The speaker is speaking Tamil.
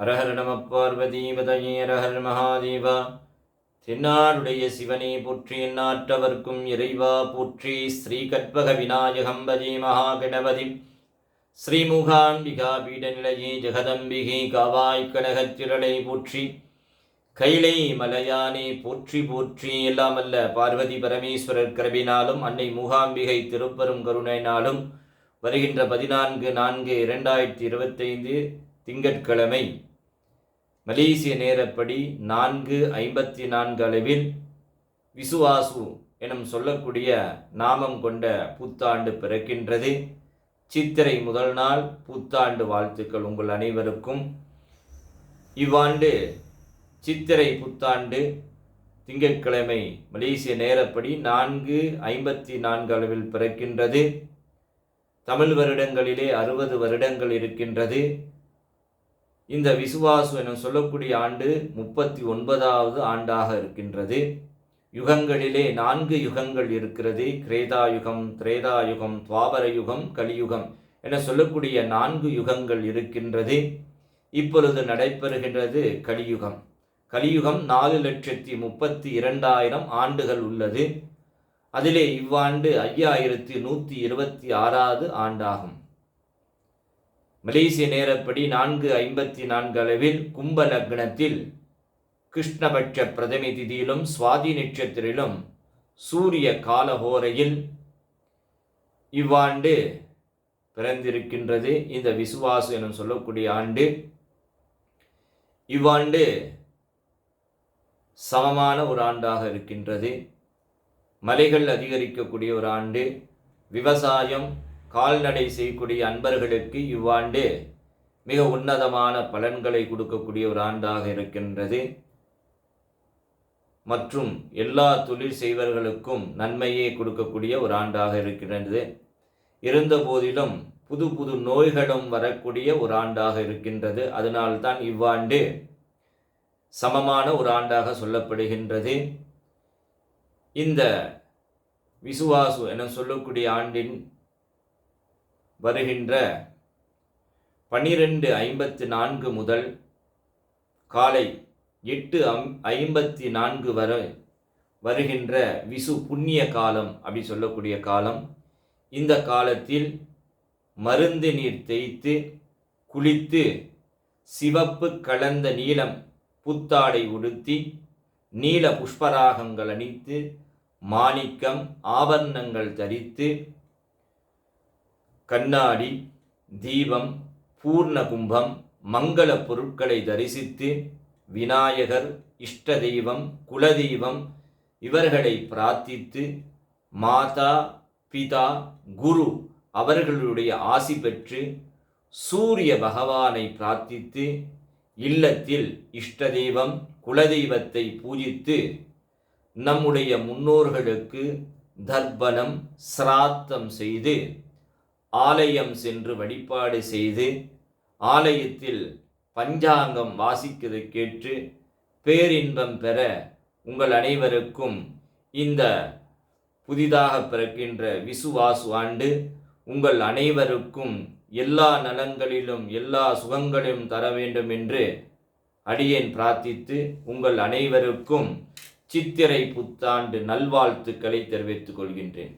ஹரஹர நம பார்வதி பதயே மகாதேவா. தென்னாடுடைய சிவனே போற்றி எந்நாட்டவர்க்கும் இறைவா போற்றி ஸ்ரீ கற்பக விநாயகம் பஜே மகாகணபதி. ஸ்ரீமுகாம்பிகா பீடநிலையே ஜெகதம்பிகை காவாய் கனகத்திரளை போற்றி. கைலை மலையானே போற்றி போற்றி எல்லாம் அல்ல பார்வதி பரமேஸ்வரர் கரவினாலும் அன்னை மூகாம்பிகை திருப்பெரும் கருணையினாலும் வருகின்ற பதினான்கு நான்கு இரண்டாயிரத்தி இருபத்தைந்து திங்கட்கிழமை. மலேசிய நேரப்படி நான்கு ஐம்பத்தி நான்கு அளவில் விசுவாசு எனும் சொல்லக்கூடிய நாமம் கொண்ட புத்தாண்டு பிறக்கின்றது. சித்திரை முதல் நாள் புத்தாண்டு வாழ்த்துக்கள் உங்கள் அனைவருக்கும். இவ்வாண்டு சித்திரை புத்தாண்டு திங்கட்கிழமை மலேசிய நேரப்படி நான்கு ஐம்பத்தி நான்கு அளவில் பிறக்கின்றது. தமிழ் வருடங்களிலே அறுபது வருடங்கள் இருக்கின்றது. இந்த விசுவாசு என சொல்லக்கூடிய ஆண்டு முப்பத்தி ஒன்பதாவது ஆண்டாக இருக்கின்றது. யுகங்களிலே நான்கு யுகங்கள் இருக்கிறது. கிரேதா யுகம் திரேதா யுகம் துவாபர யுகம் கலியுகம் என சொல்லக்கூடிய நான்கு யுகங்கள் இருக்கின்றது. இப்பொழுது நடைபெறுகின்றது கலியுகம். கலியுகம் நாலு லட்சத்தி முப்பத்தி இரண்டாயிரம் ஆண்டுகள் உள்ளது. அதிலே இவ்வாண்டு ஐயாயிரத்தி நூற்றி இருபத்தி ஆறாவது ஆண்டாகும். மலேசிய நேரப்படி நான்கு ஐம்பத்தி நான்கு அளவில் கும்ப லக்னத்தில் கிருஷ்ணபட்ச பிரதமி திதியிலும் சுவாதி நட்சத்திரிலும் சூரிய காலஹோரையில் இவ்வாண்டு பிறந்திருக்கின்றது. இந்த விசுவாசு எனும் சொல்லக்கூடிய ஆண்டு. இவ்வாண்டு சமமான ஒரு ஆண்டாக இருக்கின்றது. மலைகள் அதிகரிக்கக்கூடிய ஒரு ஆண்டு. விவசாயம் கால்நடை செய்யக்கூடிய அன்பர்களுக்கு இவ்வாண்டு மிக உன்னதமான பலன்களை கொடுக்கக்கூடிய ஒரு ஆண்டாக இருக்கின்றது. மற்றும் எல்லா தொழில் செய்வர்களுக்கும் நன்மையை கொடுக்கக்கூடிய ஒரு ஆண்டாக இருக்கின்றது. இருந்த போதிலும் புது புது நோய்களும் வரக்கூடிய ஒரு ஆண்டாக இருக்கின்றது. அதனால்தான் இவ்வாண்டு சமமான ஒரு ஆண்டாக சொல்லப்படுகின்றது. இந்த விசுவாசு என சொல்லக்கூடிய ஆண்டின் வருகின்ற பன்னிரெண்டு ஐம்பத்தி நான்கு முதல் காலை எட்டு அம் ஐம்பத்தி நான்கு வரை வருகின்ற விசு புண்ணிய காலம் அப்படி சொல்லக்கூடிய காலம். இந்த காலத்தில் மருந்து நீர் தேய்த்து குளித்து சிவப்பு கலந்த நீளம் புத்தாடை உடுத்தி நீல புஷ்பராகங்கள் அணித்து மாணிக்கம் ஆபரணங்கள் தரித்து கண்ணாடி தீபம் பூர்ண கும்பம் மங்கள பொருட்களை தரிசித்து விநாயகர் இஷ்ட தெய்வம் குலதெய்வம் இவர்களை பிரார்த்தித்து மாதா பிதா குரு அவர்களுடைய ஆசி பெற்று சூரிய பகவானை பிரார்த்தித்து இல்லத்தில் இஷ்ட தெய்வம் குலதெய்வத்தை பூஜித்து நம்முடைய முன்னோர்களுக்கு தர்ப்பணம் சிராத்தம் செய்து ஆலயம் சென்று வழிபாடு செய்து ஆலயத்தில் பஞ்சாங்கம் வாசிக்கதை கேட்டு பேரின்பம் பெற உங்கள் அனைவருக்கும் இந்த புதிதாக பிறக்கின்ற விசுவாசு ஆண்டு உங்கள் அனைவருக்கும் எல்லா நலங்களிலும் எல்லா சுகங்களிலும் தர வேண்டும் என்று அடியேன் பிரார்த்தித்து உங்கள் அனைவருக்கும் சித்திரை புத்தாண்டு நல்வாழ்த்துக்களை தெரிவித்துக் கொள்கின்றேன்.